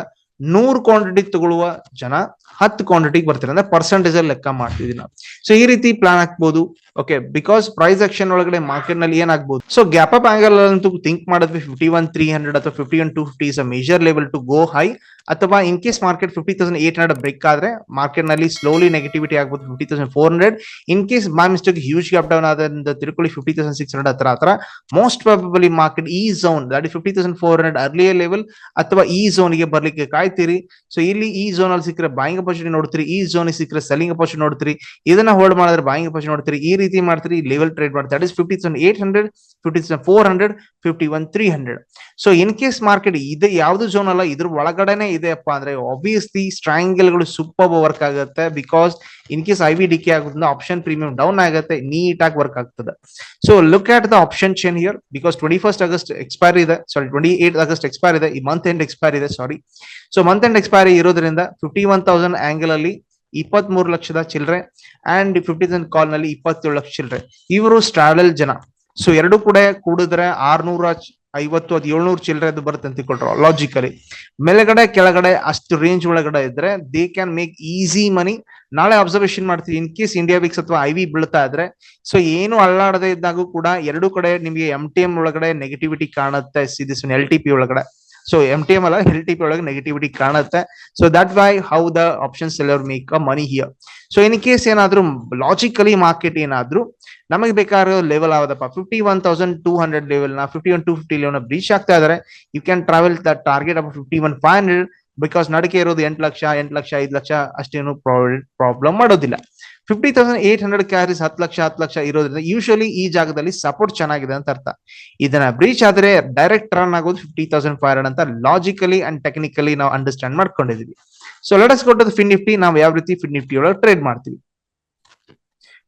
A: ನೂರ್ ಕ್ವಾಂಟಿಟಿ ತಗೊಳ್ಳುವ ಜನ ಹತ್ತು ಕ್ವಾಂಟಿಟಿಗೆ ಬರ್ತಾರೆ. ಅಂದ್ರೆ ಪರ್ಸೆಂಟೇಜ್ ಅಲ್ಲಿ ಲೆಕ್ಕ ಮಾಡ್ತಿದೀನಿ ನಾವು. ಸೊ ಈ ರೀತಿ ಪ್ಲಾನ್ ಹಾಕ್ಬೋದು. ಓಕೆ ಬಿಕಾಸ್ ಪ್ರೈಸ್ ಆಕ್ಷನ್ ಒಳಗಡೆ ಮಾರ್ಕೆಟ್ನಲ್ಲಿ ಏನಾಗ್ಬೋದು? ಸೊ ಗ್ಯಾಪ್ ಅಪ್ ಆಂಗಲ್ ಅಂತೂ ಥಿಂಕ್ ಮಾಡಿದ್ವಿ. ಫಿಫ್ಟಿ ಒನ್ ತ್ರೀ ಹಂಡ್ರೆಡ್ ಅಥವಾ fifty one two fifty is a major level to go high ಅಥವಾ in case market fifty thousand eight hundred break ಆದ್ರೆ ಮಾರ್ಕೆಟ್ನಲ್ಲಿ slowly negativity ಆಗ್ಬೋದು fifty thousand four hundred in case by mistake huge gap down ಆದ್ರಿಂದ ತಿರುಕೊಳ್ಳಿ fifty thousand six hundred ಹತ್ರ ಹತ್ರ most probably market ಈ zone ದಾಟ್ fifty thousand four hundred earlier level ಅಥವಾ ಈ ಝೋನ್ಗೆ ಬರ್ಲಿಕ್ಕೆ ಕಾಯ್ತೀರಿ. ಸೊ ಇಲ್ಲಿ ಈ ಝೋನ್ ಅಲ್ಲಿ ಸಿಕ್ಕರೆ ಬಾಯಿಂಗ್ ಅಪರ್ಚುನಿಟಿ ನೋಡ್ತೀರಿ, ಈ ಝೋನ್ ಸಿಕ್ಕರೆ ಸೆಲ್ಲಿಂಗ್ ಅಪರ್ಚುನಿಟಿ ನೋಡ್ತೀರಿ, ಇದನ್ನ ಹೋಲ್ಡ್ ಮಾಡಿದ್ರೆ ಬಾಯಿಂಗ್ ಅಪರ್ಚುನಿಟಿ ನೋಡ್ತೀರಿ, ಈ ರೀತಿ ಮಾಡ್ತೀರಿ ಲೆವೆಲ್ ಟ್ರೇಡ್ ಮಾಡ್ತೀರಿ. That is fifty thousand eight hundred fifty thousand four hundred fifty one three hundred so in case market ಇದು, ಯಾವ್ದು ಝೋನ್ ಅಲ್ಲ, ಇದ್ರ ಒಳಗಡೆನೆ ಇದೆಯಪ್ಪ ಅಂದ್ರೆ ಆಬ್ವಿಯಸ್ಲಿ ಸ್ಟ್ರಾಂಗಲ್ಗಳು ಸೂಪರ್ ವರ್ಕ್ ಆಗುತ್ತೆ because in case I V decay ಆಗೋದ್ರಿಂದ ಆಪ್ಷನ್ ಪ್ರೀಮಿಯಂ ಡೌನ್ ಆಗುತ್ತೆ ನೀಟ್ ಆಗಿ ವರ್ಕ್ ಆಗ್ತದೆ. So look at the option chain here because twenty first August expire ಇದೆ sorry twenty eight August expire ಇದೆ, ಈ month end expire ಇದೆ sorry so month end expiry ಇರೋದ್ರಿಂದ fifty one thousand angle ಅಲ್ಲಿ ಇಪ್ಪತ್ತ್ ಮೂರು ಲಕ್ಷದ ಚಿಲ್ಲರೆ ಅಂಡ್ ಫಿಫ್ಟಿ ತೌಸಂಡ್ ಕಾಲ್ನಲ್ಲಿ ಇಪ್ಪತ್ತೇಳು ಲಕ್ಷ ಚಿಲ್ಲರೆ ಇವರು ಸ್ಟ್ರಾವೆಲ್ ಜನ. ಸೊ ಎರಡು ಕೂಡ ಕೂಡಿದ್ರೆ ಆರ್ನೂರ ಐವತ್ತು ಅದು ಏಳ್ನೂರು ಚಿಲ್ಲರೆ ಅದು ಬರುತ್ತೆ ಅಂತ ತಿಳ್ಕೊಳ್ರು ಲಾಜಿಕಲಿ ಮೇಲ್ಗಡೆ, ಕೆಳಗಡೆ ಅಷ್ಟು ರೇಂಜ್ ಒಳಗಡೆ ಇದ್ರೆ they can make easy money ನಾಳೆ ಅಬ್ಸರ್ವೇಷನ್ ಮಾಡ್ತೀವಿ ಇನ್ ಕೇಸ್ ಇಂಡಿಯಾ ವಿಕ್ಸ್ ಅಥವಾ ಐ ವಿ ಬೀಳ್ತಾ ಇದ್ರೆ. ಸೊ ಏನು ಅಲ್ಲಾಡದೆ ಇದ್ದಾಗೂ ಕೂಡ ಎರಡು ಕಡೆ ನಿಮಗೆ ಎಂ ಟಿ ಎಂ ಒಳಗಡೆ ನೆಗೆಟಿವಿಟಿ ಕಾಣುತ್ತೆ see this L T P ಒಳಗಡೆ. ಸೊ ಎಂ ಟಿ ಎಂ ಅಲ್ಲ ಎಲ್ ಟಿ ಪಿ ಒಳಗೆ ನೆಗೆಟಿವಿಟಿ ಕಾಣುತ್ತೆ. So that why how the option seller make a money here so in case ಏನಾದ್ರೂ logically market ಏನಾದ್ರು ನಮಗೆ ಬೇಕಾಗಿರೋ level ಆಗೋದಪ್ಪ fifty one thousand two hundred ಲೆವೆಲ್ನ fifty one two fifty level breach ಆಗ್ತಾ ಇದಾರೆ. You can travel the target up fifty one five hundred because ನಡಕೆ ಇರೋದು ಎಂಟು ಲಕ್ಷ ಎಂಟು ಲಕ್ಷ, ಐದು ಲಕ್ಷ ಅಷ್ಟೇನು ಪ್ರಾಬ್ಲಮ್ ಮಾಡೋದಿಲ್ಲ. Fifty thousand eight hundred carries ಹತ್ತು ಲಕ್ಷ ಹತ್ತು ಲಕ್ಷ ಇರೋದ್ರಿಂದ ಯೂಶಲಿ ಈ ಜಾಗದಲ್ಲಿ ಸಪೋರ್ಟ್ ಚೆನ್ನಾಗಿದೆ ಅಂತ ಅರ್ಥ. ಇದನ್ನ ಬ್ರೀಚ್ ಆದ್ರೆ ಡೈರೆಕ್ಟ್ ರನ್ ಆಗೋದು ಫಿಫ್ಟಿ ತೌಸಂಡ್ ಫೈವ್ ಹಂಡ್ರೆಡ್ ಅಂತ ಲಾಜಿಕಲಿ ಅಂಡ್ ಟೆಕ್ನಿಕಲಿ ನಾವು ಅಂಡರ್ಸ್ಟ್ಯಾಂಡ್ ಮಾಡ್ಕೊಂಡಿದ್ವಿ. ಸೊ ಲೆಟಸ್ ಕೊಟ್ಟದ್ದು ಫಿನ್ ನಿಫ್ಟಿ ನಾವು ಯಾವ ರೀತಿ ಫಿನ್ ನಿಫ್ಟಿ ಒಳಗೆ ಟ್ರೇಡ್ ಮಾಡ್ತೀವಿ.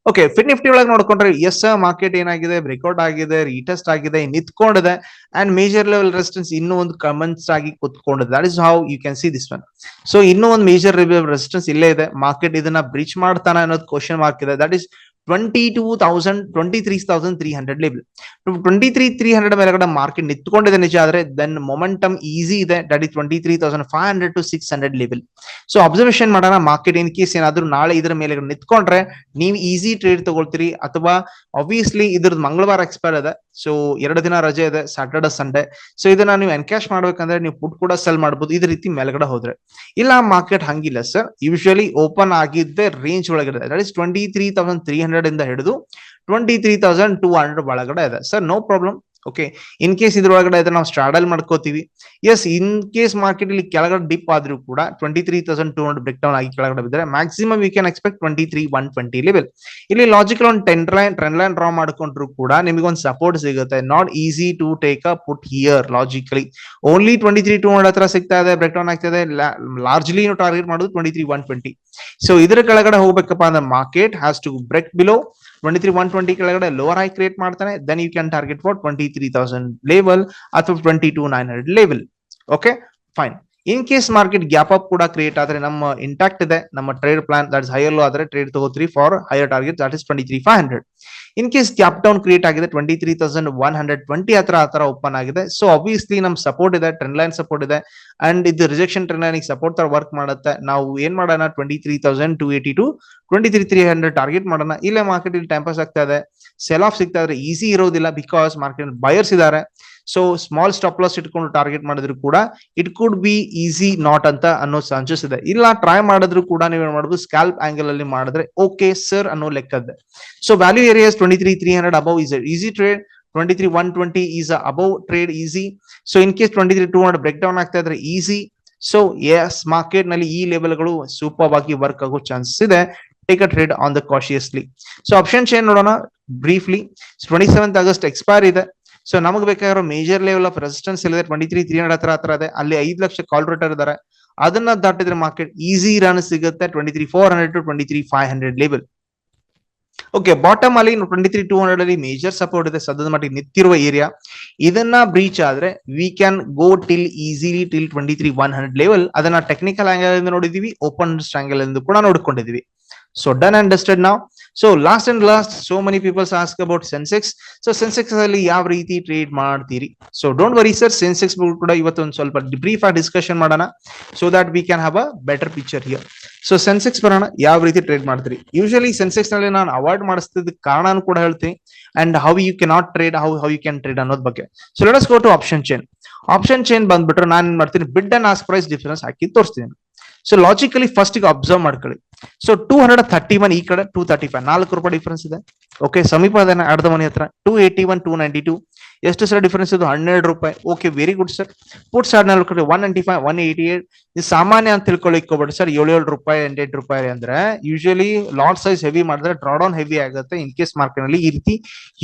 A: ಓಕೆ ಫಿನ್ ನಿಫ್ಟಿ ಒಳಗೆ ನೋಡ್ಕೊಂಡ್ರೆ ಎಸ್ ಮಾರ್ಕೆಟ್ ಏನಾಗಿದೆ ಬ್ರೇಕ್ಔಟ್ ಆಗಿದೆ ರೀಟೆಸ್ಟ್ ಆಗಿದೆ, ನಿಂತ್ಕೊಂಡಿದೆ ಅಂಡ್ ಮೇಜರ್ ಲೆವೆಲ್ ರೆಸಿಸ್ಟೆನ್ಸ್ ಇನ್ನೂ ಒಂದು ಕಮೆಂಟ್ಸ್ ಆಗಿ ಕುತ್ಕೊಂಡಿದೆ. That is how you can see this one so ಇನ್ನೂ ಒಂದು ಮೇಜರ್ ರೆಸಿಸ್ಟೆನ್ಸ್ ಇಲ್ಲೇ ಇದೆ. ಮಾರ್ಕೆಟ್ ಇದನ್ನ ಬ್ರೀಚ್ ಮಾಡ್ತಾನ ಅನ್ನೋದು ಕ್ವಶನ್ ಮಾರ್ಕ್ ಇದೆ. That is twenty two thousand twenty three thousand three hundred level twenty three three hundred ಮೇಲೆಗಡೆ ಮಾರ್ಕೆಟ್ ನಿಂತ್ಕೊಂಡಿದೆ ನಿಜ ಆದ್ರೆ ದೆನ್ ಮೊಮೆಂಟಮ್ ಈಸಿ ಇದೆ that twenty three thousand five hundred to six hundred level so observation ಮಾಡೋಣ market in case ಏನಾದ್ರೂ ನಾಳೆ ಇದರ ಮೇಲೆ ನಿಂತ್ಕೊಂಡ್ರೆ ನೀವು ಈಸಿ ಟ್ರೇಡ್ ತಗೊಳ್ತೀರಿ ಅಥವಾ ಆಬ್ವಿಯಸ್ಲಿ ಇದ್ರದ್ದು ಮಂಗಳವಾರ ಎಕ್ಸ್ಪೈರ್ ಇದೆ ಸೊ ಎರಡು ದಿನ ರಜೆ ಇದೆ ಸ್ಯಾಟರ್ಡೆ ಸಂಡೇ ಸೊ ಇದನ್ನ ನೀವು ಎನ್ಕ್ಯಾಶ್ ಮಾಡ್ಬೇಕಂದ್ರೆ ನೀವು ಫುಡ್ ಕೂಡ ಸೆಲ್ ಮಾಡಬಹುದು ಇದೇ ರೀತಿ ಮೇಲ್ಗಡೆ ಹೋದ್ರೆ ಇಲ್ಲ ಮಾರ್ಕೆಟ್ ಹಂಗಿಲ್ಲ ಸರ್ ಯೂಶಲಿ ಓಪನ್ ಆಗಿದ್ದೆ ರೇಂಜ್ ಒಳಗಡೆ that is twenty three thousand three hundred ಇಂದ ಹಿಡಿದು twenty three thousand two hundred ಒಳಗಡೆ ಇದೆ. Sir no problem okay in case ಇದ್ರೊಳಗಡೆ ಇದನ್ನ ನಾವು ಸ್ಟ್ರಾಡಲ್ ಮಾಡ್ಕೋತೀವಿ. ಎಸ್ ಇನ್ ಕೇಸ್ ಮಾರ್ಕೆಟ್ ಇಲ್ಲಿ ಕೆಳಗಡೆ ಡಿಪ್ ಆದ್ರೂ ಕೂಡ twenty three thousand two hundred break down ಆಗಿ ಕೆಳಗಡೆ ಬಿದ್ದರೆ maximum you can expect twenty three one twenty level ಇಲ್ಲಿ ಲಾಜಿಕಲ್ ಒಂದು ten line trend line draw ಮಾಡ್ಕೊಂಡ್ರು ಕೂಡ ನಿಮಗೆ ಒಂದು ಸಪೋರ್ಟ್ ಸಿಗುತ್ತೆ. Not easy to take a put here logically only twenty three two hundred ಹತ್ರ ಸಿಗ್ತಾ ಇದೆ ಬ್ರೇಕ್ ಡೌನ್ ಆಗ್ತಾ ಇದೆ. ಲಾರ್ಜ್ಲಿ ಟಾರ್ಗೆಟ್ ಮಾಡೋದು twenty three one twenty so ಇದರ ಕೆಳಗಡೆ ಹೋಗ್ಬೇಕಪ್ಪ ಅಂದ್ರೆ market has to break below twenty three one twenty ಕೆಳಗಡೆ ಲೋವರ್ ಹೈ ಕ್ರಿಯೇಟ್ ಮಾಡ್ತಾನೆ then you can target for twenty three thousand level ಅಥವಾ twenty two nine hundred level okay fine in case market gap up ಕೂಡ create ಆದ್ರೆ ನಮ್ಮ intact ಇದೆ, ನಮ್ಮ trade plan that's higher low ಆದ್ರೆ trade ತಗೋತ್ರಿ for higher target that is twenty three five hundred in case gap down create ಆಗಿದೆ twenty three thousand one hundred twenty ಹತ್ರ ಆ open ಆಗಿದೆ. ಸೊ ಅಬ್ವಿಯಸ್ಲಿ ನಮ್ ಸಪೋರ್ಟ್ ಇದೆ trend line support ಇದೆ. And ಇದು rejection trend line support ತರ work ಮಾಡುತ್ತೆ. ನಾವು ಏನ್ ಮಾಡೋಣ twenty three thousand two eighty to twenty three three hundred target ಮಾಡೋಣ. ಇಲ್ಲೇ ಮಾರ್ಕೆಟ್ ಇಲ್ಲಿ ಟೈಮ್ ಆಗ್ತಾ ಇದೆ. ಸೆಲ್ ಆಫ್ ಸಿಗ್ತಾ ಇದ್ರೆ ಈಸಿ ಇರೋದಿಲ್ಲ ಬಿಕಾಸ್ ಮಾರ್ಕೆಟ್ ಬಯರ್ಸ್ ಇದಾರೆ. ಸೊ ಸ್ಮಾಲ್ ಸ್ಟಾಪ್ ಲಾಸ್ ಇಟ್ಕೊಂಡು ಟಾರ್ಗೆಟ್ ಮಾಡಿದ್ರು ಕೂಡ it could be easy not ಅಂತ ಅನ್ನೋ ಚಾನ್ಸಸ್ ಇದೆ. ಇಲ್ಲ ಟ್ರೈ ಮಾಡಿದ್ರು ಕೂಡ ನೀವೇನ್ ಮಾಡಬಹುದು ಸ್ಕ್ಯಾಲ್ಪ್ ಆಂಗಲ್ ಅಲ್ಲಿ ಮಾಡಿದ್ರೆ ಓಕೆ ಸರ್ ಅನ್ನೋ ಲೆಕ್ಕದ್ದೆ. So value areas twenty three three hundred above is easy trade twenty three one twenty is above trade easy so in case twenty three two hundred break down ಆಗ್ತಾ ಇದ್ರೆ easy so yes ಮಾರ್ಕೆಟ್ನಲ್ಲಿ ಈ ಲೆವೆಲ್ಗಳು super ಆಗಿ work ಆಗೋ chances ಇದೆ. Take a trade on the cautiously so options ಏನ್ ನೋಡೋಣ? Briefly twenty seventh August expire ಇದೆ. ಸೊ ನಮಗೆ ಬೇಕಾಗಿರೋ ಮೇಜರ್ ಲೆವೆಲ್ ಆಫ್ ರೆಸಿಸ್ಟೆನ್ಸ್ ಇದೆ ಟ್ವೆಂಟಿ ತ್ರೀ ತ್ರೀ ಹಂಡ್ರೆಡ್ ಹತ್ರ ಹತ್ರ ಇದೆ. ಅಲ್ಲಿ ಐದು ಲಕ್ಷ ಕಾಲ್ ರೇಟರ್ ಇದಾರೆ ಅದನ್ನ ದಾಟಿದ್ರೆ ಮಾರ್ಕೆಟ್ ಈಸಿ ರನ್ ಸಿಗುತ್ತೆ. Twenty three four hundred to twenty three five hundred level okay bottom ಅಲ್ಲಿ ಟ್ವೆಂಟಿ ತ್ರೀ ಟೂ ಹಂಡ್ರೆಡ್ ಅಲ್ಲಿ ಮೇಜರ್ ಸಪೋರ್ಟ್ ಇದೆ, ಸದ್ಯದ ಮಟ್ಟಿಗೆ ನಿಂತಿರುವ ಏರಿಯಾ ಇದನ್ನ ಬ್ರೀಚ್ ಆದ್ರೆ we can go till easily till twenty three one hundred level ಅದನ್ನ technical angle ಇಂದ ನೋಡಿದೀವಿ ಓಪನ್ ಆಂಗಲ್ ಎಂದು ಕೂಡ ನೋಡ್ಕೊಂಡಿದೀವಿ. ಸೊ ಡನ್ ಅಂಡ್ ಡಸ್ಟೆಡ್ ನಾವು so last and last so many peoples ask about Sensex so Sensex ಅಲ್ಲಿ ಯಾವ ರೀತಿ ಟ್ರೇಡ್ ಮಾಡ್ತೀರಿ? So don't worry sir Sensex ಕೂಡ ಇವತ್ತೊಂದು ಸ್ವಲ್ಪ ಬ್ರೀಫ್ ಆಗಿ ಡಿಸ್ಕಷನ್ ಮಾಡೋಣ. So that we can have a better picture here so Sensex ಬರೋಣ, ಯಾವ ರೀತಿ ಟ್ರೇಡ್ ಮಾಡ್ತೀರಿ? ಯೂಶಲಿ ಸೆನ್ಸೆಕ್ಸ್ನಲ್ಲಿ ನಾನು ಅವಾಯ್ಡ್ ಮಾಡಿಸ್ತಿದ್ದ ಕಾರಣ ಕೂಡ ಹೇಳ್ತೀನಿ. And how you can not trade how how you can trade ಅನ್ನೋದ್ ಬಗ್ಗೆ. So let's go to option chain option chain ಬಂದ್ಬಿಟ್ರೆ ನಾನು ಏನ್ ಮಾಡ್ತೀನಿ? Bid and ask price difference ಹಾಕಿ ತೋರಿಸ್ತೀನಿ. ಸೊ ಲಾಜಿಕಲಿ ಫಸ್ಟ್ಗೆ ಅಬ್ಸರ್ವ್ ಮಾಡ್ಕೊಳ್ಳಿ. So two hundred thirty one ಈ ಕಡೆ ಟೂ ತರ್ಟಿ ಫೈವ್ ನಾಲ್ಕು ರೂಪಾಯಿ ಡಿಫರೆನ್ಸ್ ಇದೆ. ಓಕೆ ಸಮೀಪ ಇದೆ ಅರ್ಧ ಮನೆ ಹತ್ರ two eighty one two ninety two ಎಷ್ಟು ಸರ್ ಡಿಫರೆನ್ಸ್ ಇದು? ಹನ್ನೆರಡು ರೂಪಾಯಿ. Okay very good sir puts ಹದಿನಾಲ್ಕು ಕಡೆ one ninety five one eighty eight ಇದು ಸಾಮಾನ್ಯ ಅಂತ ತಿಳ್ಕೊಳ್ಳಿಕ್ಕೋಬೇಡಿ ಸರ್ ಏಳು ಏಳು ರೂಪಾಯಿ, ಎಂಟೆಂಟು ರೂಪಾಯಿ ಅಂದ್ರೆ ಯೂಶಲಿ ಲಾಟ್ ಸೈಜ್ ಹೆವಿ ಮಾಡಿದ್ರೆ ಡ್ರಾಡೌನ್ ಹೆವಿ ಆಗುತ್ತೆ. ಇನ್ ಕೇಸ್ ಮಾರ್ಕೆಟ್ನಲ್ಲಿ ಈ ರೀತಿ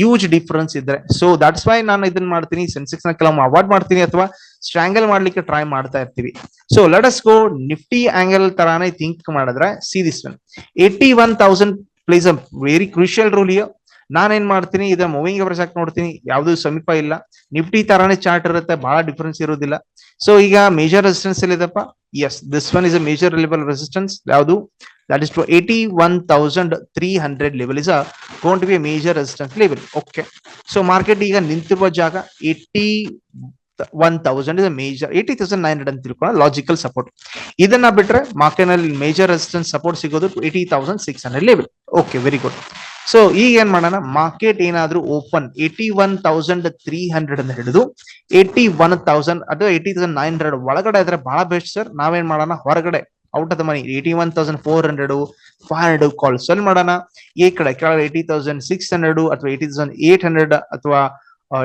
A: ಹ್ಯೂಜ್ ಡಿಫರೆನ್ಸ್ ಇದ್ರೆ. ಸೊ ದಟ್ಸ್ ವೈ ನಾನು ಇದನ್ನ ಮಾಡ್ತೀನಿ. ಸೆನ್ಸೆಕ್ಸ್ನ ಕೆಲವೊಮ್ಮೆ ಅವಾಯ್ಡ್ ಮಾಡ್ತೀನಿ ಅಥವಾ ಸ್ಟ್ರಾಂಗಲ್ ಮಾಡ್ಲಿಕ್ಕೆ ಟ್ರೈ ಮಾಡ್ತಾ ಇರ್ತೀವಿ. So let go Nifty angle ತರಾನೇ ಥಿಂಕ್ ಮಾಡಿದ್ರೆ see this one eighty one thousand place a very crucial role here ನಾನೇನ್ ಮಾಡ್ತೀನಿ? ಇದ ಮೂವಿಂಗ್ ಅವರ್ಸ್ ಹಾಕಿ ನೋಡ್ತೀನಿ. ಯಾವ್ದು ಸಮೀಪ ಇಲ್ಲ. ನಿಫ್ಟಿ ತರಾನೇ ಚಾರ್ಟ್ ಇರುತ್ತೆ. ಬಹಳ ಡಿಫ್ರೆನ್ಸ್ ಇರೋದಿಲ್ಲ. ಸೊ ಈಗ major resistance ಎಲ್ಲಿದಪ್ಪ? Yes this one is a major level resistance ಯಾವುದು? That is to eighty one thousand three hundred level is gonna be major resistance level okay so market ಈಗ ನಿಂತಿರುವ ಜಾಗ eighty one thousand is major eighty thousand nine hundred ಅಂತ ತಿಳ್ಕೊಳ್ಳೋ logical support ಇದನ್ನ ಬಿಟ್ರೆ ಮಾರ್ಕೆಟ್ನಲ್ಲಿ major resistance support ಸಿಗೋದು eighty thousand six hundred level okay very good so ಈಗ ಏನ್ ಮಾಡೋಣ? ಮಾರ್ಕೆಟ್ ಏನಾದ್ರೂ open eighty one thousand three hundred ಅಂತ ಹಿಡಿದು ಏಟಿ ಒನ್ ತೌಸಂಡ್ ಅಥವಾ ಏಟಿ ತೌಸಂಡ್ ನೈನ್ ಹಂಡ್ರೆಡ್ ಒಳಗಡೆ ಇದ್ರೆ ಬಹಳ ಬೆಸ್ಟ್ ಸರ್ ನಾವೇನ್ ಮಾಡೋಣ? ಹೊರಗಡೆ out of the money eighty one thousand four hundred five hundred call sell ಮಾಡೋಣ? ಈ ಕಡೆ, ಕೆಳಗಡೆ ಏಟಿ ತೌಸಂಡ್ ಸಿಕ್ಸ್ ಹಂಡ್ರೆಡ್ ಅಥವಾ ಏಟಿ ತೌಸಂಡ್ ಏಟ್ ಹಂಡ್ರೆಡ್ ಅಥವಾ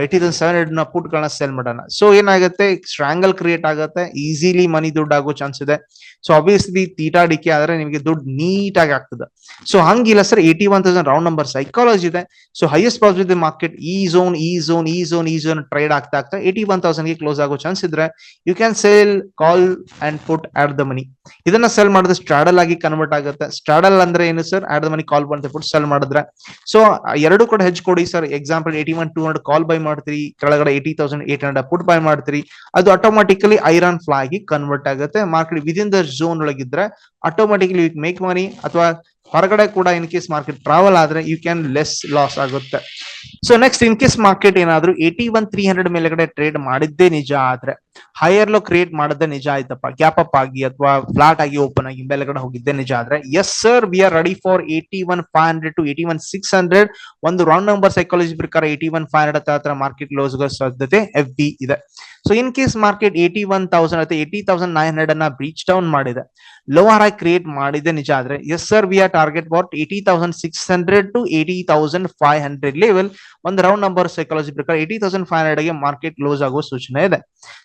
A: ಏಟಿ ತೌಸಂಡ್ ಸೆವೆನ್ ಹಂಡ್ರೆಡ್ನ ಪುಟ್ಗಳನ್ನ ಸೆಲ್ ಮಾಡೋಣ. ಸೊ ಏನಾಗುತ್ತೆ? ಸ್ಟ್ರಾಂಗಲ್ ಕ್ರಿಯೇಟ್ ಆಗುತ್ತೆ. ಈಸಿಲಿ ಮನಿ ದುಡ್ಡು ಆಗೋ ಚಾನ್ಸ್ ಇದೆ. ಸೊ ಅಬ್ವಿಯಸ್ಲಿ ತೀಟಾ ಡಿಕೆ ಆದ್ರೆ ನಿಮಗೆ ದುಡ್ಡು ನೀಟಾಗಿ ಆಗ್ತದೆ. ಸೊ ಹಂಗಿಲ್ಲ sir eighty one thousand round number psychology ಇದೆ. ಸೊ ಹೈಯೆಸ್ಟ್ ಪಾಸಿಟಿವ್ ಮಾರ್ಕೆಟ್ ಈ ಝೋನ್ ಈ ಝೋನ್ ಈ ಝೋನ್ ಈ ಝೋನ್ ಟ್ರೇಡ್ ಆಗ್ತಾ ಆಗ್ತಾ ಏಟಿ ಒನ್ ತೌಸಂಡ್ಗೆ ಕ್ಲೋಸ್ ಆಗೋ ಚಾನ್ಸ್ ಇದ್ರೆ you can sell call and put at the money ಇದನ್ನ ಸೆಲ್ ಮಾಡಿದ್ರೆ ಸ್ಟ್ರಾಡಲ್ ಆಗಿ ಕನ್ವರ್ಟ್ ಆಗುತ್ತೆ. ಸ್ಟ್ರಾಡಲ್ ಅಂದ್ರೆ ಏನು sir at the money call ಬಂತ ಪುಟ್ ಸೆಲ್ ಮಾಡಿದ್ರೆ. ಸೊ ಎರಡು ಕಡೆ ಹೆಜ್ ಕೊಡಿ sir example eighty one two hundred call buy ಮಾಡ್ತೀರಿ. ಕೆಳಗಡೆ eighty thousand eight hundred put buy ಮಾಡ್ತೀರಿ. ಅದು ಆಟೋಮೆಟಿಕಲಿ ಐರನ್ ಫ್ಲಾ ಆಗಿ ಕನ್ವರ್ಟ್ ಆಗುತ್ತೆ. ಮಾರ್ಕೆಟ್ ವಿದಿನ್ ದ ಝೋನ್ ಒಳಗಿದ್ರೆ ಆಟೋಮೆಟಿಕ್ಲಿ ಯು ಮೇಕ್ ಮನಿ ಅಥವಾ ಹೊರಗಡೆ ಕೂಡ ಇನ್ ಕೇಸ್ ಮಾರ್ಕೆಟ್ ಟ್ರಾವೆಲ್ ಆದ್ರೆ ಯು ಕ್ಯಾನ್ ಲೆಸ್ ಲಾಸ್ ಆಗುತ್ತೆ. So next in case market ಏನಾದ್ರು ಏಟಿ ಒನ್ ತ್ರೀ ಹಂಡ್ರೆಡ್ ಮೇಲೆಗಡೆ ಟ್ರೇಡ್ ಮಾಡಿದ್ದೇ ನಿಜ ಆದ್ರೆ ಹೈಯರ್ ಲೋ ಕ್ರಿಯೇಟ್ ಮಾಡದೇ ನಿಜ ಆಯ್ತಪ್ಪ. ಗ್ಯಾಪ್ ಅಪ್ ಆಗಿ ಅಥವಾ ಫ್ಲಾಟ್ ಆಗಿ ಓಪನ್ ಆಗಿ ಮೇಲೆಗಡೆ ಹೋಗಿದ್ದೆ ನಿಜ ಆದ್ರೆ yes sir we are ready for eighty one five hundred to eighty one six hundred ಒಂದು ರೌಂಡ್ ನಂಬರ್ ಸೈಕಾಲಜಿ ಪ್ರಕಾರ eighty one five hundred market close ಸಾಧ್ಯತೆ ಎಫ್ ಬಿ ಇದೆ. So in case market eighty one thousand ಅಥವಾ eighty thousand nine hundred ಅನ್ನ breach down ಮಾಡಿದೆ lower ಆಗಿ ಕ್ರಿಯೇಟ್ ಮಾಡಿದೆ ನಿಜ ಆದ್ರೆ yes sir we are target but eighty thousand six hundred to eighty thousand five hundred level ಒಂದು round number psychology ಪ್ರಕಾರ eighty thousand five ಹಂಡ್ರೆಡ್ಗೆ ಮಾರ್ಕೆಟ್ ಕ್ಲೋಸ್ ಆಗೋ ಸೂಚನೆ ಇದೆ.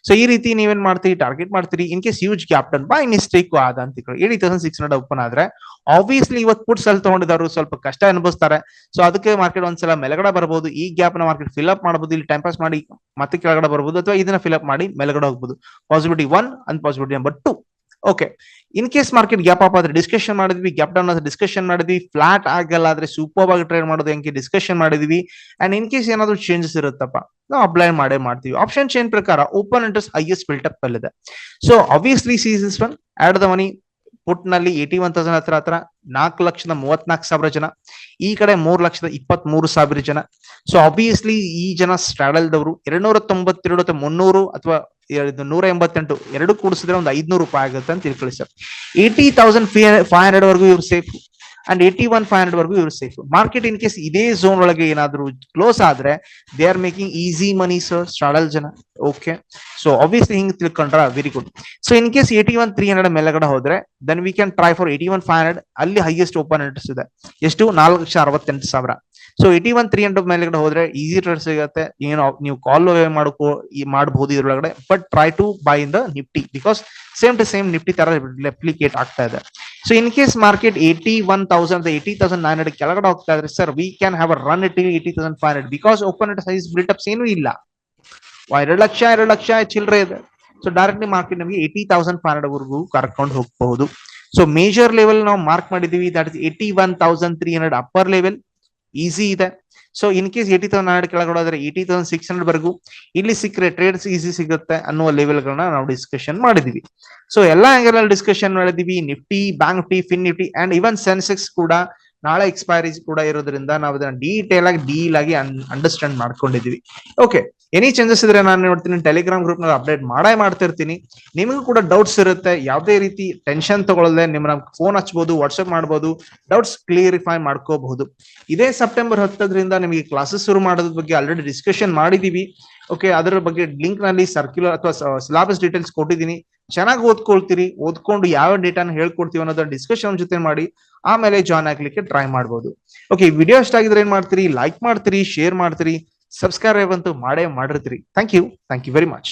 A: ಸೊ ಈ ರೀತಿ ನೀವೇನ್ ಮಾಡ್ತೀರಿ? ಟಾರ್ಗೆಟ್ ಮಾಡ್ತೀರಿ. In case use captain by mistake ಆದ ಅಂತ eighty thousand six hundred open ಆದ್ರೆ ಆಬ್ವಿಯಸ್ಲಿ ಇವತ್ತು ಪುಟ್ಸ್ ಅಲ್ಲಿ ತಗೊಂಡಿದ್ದಾರೆ ಸ್ವಲ್ಪ ಕಷ್ಟ ಅನುಭವಿಸ್ತಾರೆ. ಸೊ ಅದಕ್ಕೆ ಮಾರ್ಕೆಟ್ ಒಂದ್ಸಲ ಮೆಲಗಡೆ ಬರಬಹುದು ಈ ಗ್ಯಾಪ್ನ ಮಾರ್ಕೆಟ್ ಫಿಲ್ ಅಪ್ ಮಾಡಬಹುದು ಇಲ್ಲಿ ಟೈಮ್ ಪಾಸ್ ಮಾಡಿ ಮತ್ತೆ ಕೆಳಗಡೆ ಬರಬಹುದು ಅಥವಾ ಇದನ್ನ ಫಿಲ್ ಅಪ್ ಮಾಡಿ ಮೇಲ್ಗಡೆ ಹೋಗ್ಬೋದು. Possibility one and possibility number two okay in case market gap up ಆದ್ರೆ ಡಿಸ್ಕಷನ್ ಮಾಡಿದ್ವಿ ಗ್ಯಾಪ್ ಡೌನ್ ಆದ್ರೆ ಡಿಸ್ಕಷನ್ ಮಾಡಿದ್ವಿ ಫ್ಲಾಟ್ ಆಗಲ್ಲ ಆದ್ರೆ ಸೂಪರ್ ಆಗಿ ಟ್ರೇಡ್ ಮಾಡೋದು ಹೆಂಗೆ ಡಿಸ್ಕಷನ್ ಮಾಡಿದ್ವಿ. ಅಂಡ್ ಇನ್ ಕೇಸ್ ಏನಾದ್ರು ಚೇಂಜಸ್ ಇರುತ್ತಪ್ಪ, ನಾವು ಅಪ್ಲೈ ಮಾಡೇ ಮಾಡ್ತೀವಿ. ಆಪ್ಷನ್ ಚೇಂಜ್ ಪ್ರಕಾರ ಓಪನ್ ಇಂಟ್ರೆಸ್ಟ್ ಹೈಯೆಸ್ಟ್ ಬಿಲ್ಟಪ್ ಅಲ್ಲಿದೆ. So obviously this is one at the money ಪುಟ್ನಲ್ಲಿ eighty one thousand ಹತ್ರ ಹತ್ರ ನಾಲ್ಕು ಲಕ್ಷದ ಮೂವತ್ನಾಲ್ಕು ಸಾವಿರ ಜನ, ಈ ಕಡೆ ಮೂರ್ ಲಕ್ಷದ ಇಪ್ಪತ್ತ್ ಮೂರು ಸಾವಿರ ಜನ. ಸೊ ಅಬ್ವಿಯಸ್ಲಿ ಈ ಜನ ಸ್ಟ್ರಾಡಲ್ದವರು ಎರಡ್ನೂರ ತೊಂಬತ್ತೆರಡು ಅಥವಾ ಮುನ್ನೂರು ಅಥವಾ ನೂರ ಎಂಬತ್ತೆಂಟು ಎರಡು ಕೂಡಿಸಿದ್ರೆ ಒಂದು ಐದ್ನೂರು ರೂಪಾಯಿ ಆಗುತ್ತೆ ಅಂತ ತಿಳ್ಕೊಳ್ಳಿ sir. Eighty thousand five hundred ವರೆಗೂ ಇವ್ರು safe. And eighty one five hundred ವರೆಗೂ ಇವ್ರು ಸೇಫ್ ಮಾರ್ಕೆಟ್ ಇನ್ ಕೇಸ್ ಇದೇ ಝೋನ್ ಒಳಗೆ ಏನಾದ್ರು ಕ್ಲೋಸ್ ಆದ್ರೆ they are making easy money sir straddle ಜನ. ಓಕೆ ಸೊ ಆಬ್ವಿಯಸ್ಲಿ ಹಿಂಗ್ ತಿಳ್ಕೊಂಡ್ರ very good so in case eighty one three hundred ಮೇಲೆಗಡೆ ಹೋದ್ರೆ then we can try for eighty one five hundred ಅಲ್ಲಿ highest open interest ಇದೆ. ಎಷ್ಟು? ನಾಲ್ಕು ಲಕ್ಷ ಅರವತ್ತೆಂಟು ಸಾವಿರ. So eighty one three hundred ಮೇಲೆಗಡೆ ಹೋದ್ರೆ ಈಸಿ ಟ್ರೇಡ್ ಸಿಗುತ್ತೆ. ಏನು, ನೀವು ಕಾಲ್ ಮಾಡ್ಕೋ ಮಾಡಬಹುದು ಇದ್ರೊಳಗಡೆ but try to buy in the Nifty because same to same Nifty ತರ ರೆಪ್ಲಿಕೇಟ್ ಆಗ್ತಾ ಇದೆ. So in case market eighty one thousand eighty thousand nine hundred ಕೆಳಗಡೆ ಹೋಗ್ತಾ ಇದ್ರೆ sir we can have run it eighty thousand five hundred because open size buildups ಏನೂ ಇಲ್ಲ. ಎರಡು ಲಕ್ಷ ಎರಡು ಲಕ್ಷ ಚಿಲ್ಲರೆ ಇದೆ. ಸೊ ಡೈರೆಕ್ಟ್ಲಿ ಮಾರ್ಕೆಟ್ ನಮಗೆ ಏಟಿ ತೌಸಂಡ್ ಫೈವ್ ಹಂಡ್ರೆಡ್ ವರೆಗೂ ಕರ್ಕೊಂಡು ಹೋಗಬಹುದು. ಸೊ ಮೇಜರ್ ಲೆವೆಲ್ ನಾವು ಮಾರ್ಕ್ ಮಾಡಿದೀವಿ that is eighty one thousand three hundred upper level easy ಇದೆ. So in case eighty thousand hundred ಕೆಳಗಡೆ ಏಯ್ಟಿ ತೌಸಂಡ್ ಸಿಕ್ಸ್ ಹಂಡ್ರೆಡ್ ವರೆಗೂ ಇಲ್ಲಿ ಸಿಕ್ಕರೆ ಟ್ರೇಡ್ಸ್ ಈಸಿ ಸಿಗುತ್ತೆ ಅನ್ನುವ ಲೆವೆಲ್ಗಳನ್ನ ನಾವು ಡಿಸ್ಕಷನ್ ಮಾಡಿದೀವಿ. ಸೊ ಎಲ್ಲಾ ಆಂಗಲ್ ಅಲ್ಲಿ ಡಿಸ್ಕಷನ್ ಮಾಡಿದೀವಿ. Nifty bank Nifty fin Nifty and even Sensex ಕೂಡ ನಾಳೆ ಎಕ್ಸ್ಪೈರೀಸ್ ಕೂಡ ಇರೋದ್ರಿಂದ ನಾವು ಅದನ್ನ ಡೀಟೇಲ್ ಆಗಿ ಡೀಲ್ ಆಗಿ ಅಂಡರ್ಸ್ಟ್ಯಾಂಡ್ ಮಾಡ್ಕೊಂಡಿದೀವಿ ಓಕೆ ಎನಿ ಚೇಂಜಸ್ ಇದ್ರೆ ನಾನು ನೋಡ್ತೀನಿ ಟೆಲಿಗ್ರಾಮ್ ಗ್ರೂಪ್ನಲ್ಲಿ ಅಪ್ಡೇಟ್ ಮಾಡೇ ಮಾಡ್ತಿರ್ತೀನಿ. ನಿಮಗೂ ಕೂಡ ಡೌಟ್ಸ್ ಇರುತ್ತೆ, ಯಾವುದೇ ರೀತಿ ಟೆನ್ಷನ್ ತಗೊಳ್ಳದೆ ನಿಮ್ಮ ಫೋನ್ ಹಚ್ಬೋದು ವಾಟ್ಸ್ಆಪ್ ಮಾಡ್ಬೋದು ಡೌಟ್ಸ್ ಕ್ಲಿಯರಿಫೈ ಮಾಡ್ಕೋಬಹುದು. ಇದೇ ಸೆಪ್ಟೆಂಬರ್ ಹತ್ತದ್ರಿಂದ ನಿಮಗೆ ಕ್ಲಾಸಸ್ ಶುರು ಮಾಡೋದ್ರ ಬಗ್ಗೆ ಆಲ್ರೆಡಿ ಡಿಸ್ಕಷನ್ ಮಾಡಿದೀವಿ. ಓಕೆ ಅದರ ಬಗ್ಗೆ ಲಿಂಕ್ನಲ್ಲಿ ಸರ್ಕ್ಯುಲರ್ ಅಥವಾ ಸಿಲಾಬಸ್ ಡೀಟೇಲ್ಸ್ ಕೊಟ್ಟಿದ್ದೀನಿ. ಚೆನ್ನಾಗಿ ಓದ್ಕೊಳ್ತೀರಿ, ಓದ್ಕೊಂಡು ಯಾವ ಡೇಟಾನ ಹೇಳ್ಕೊಡ್ತೀವಿ ಅನ್ನೋದನ್ನ ಡಿಸ್ಕಷನ್ ಜೊತೆ ಮಾಡಿ, ಆಮೇಲೆ ಜಾಯ್ನ್ ಆಗ್ಲಿಕ್ಕೆ ಟ್ರೈ ಮಾಡ್ಬೋದು. ಓಕೆ ವಿಡಿಯೋ ಇಷ್ಟ ಆಗಿದ್ರೆ ಏನ್ ಮಾಡ್ತೀರಿ? ಲೈಕ್ ಮಾಡ್ತೀರಿ ಶೇರ್ ಮಾಡ್ತೀರಿ ಸಬ್ಸ್ಕ್ರೈಬ್ ಅಂತೂ ಮಾಡೇ ಮಾಡಿರ್ತೀರಿ. Thank you thank you very much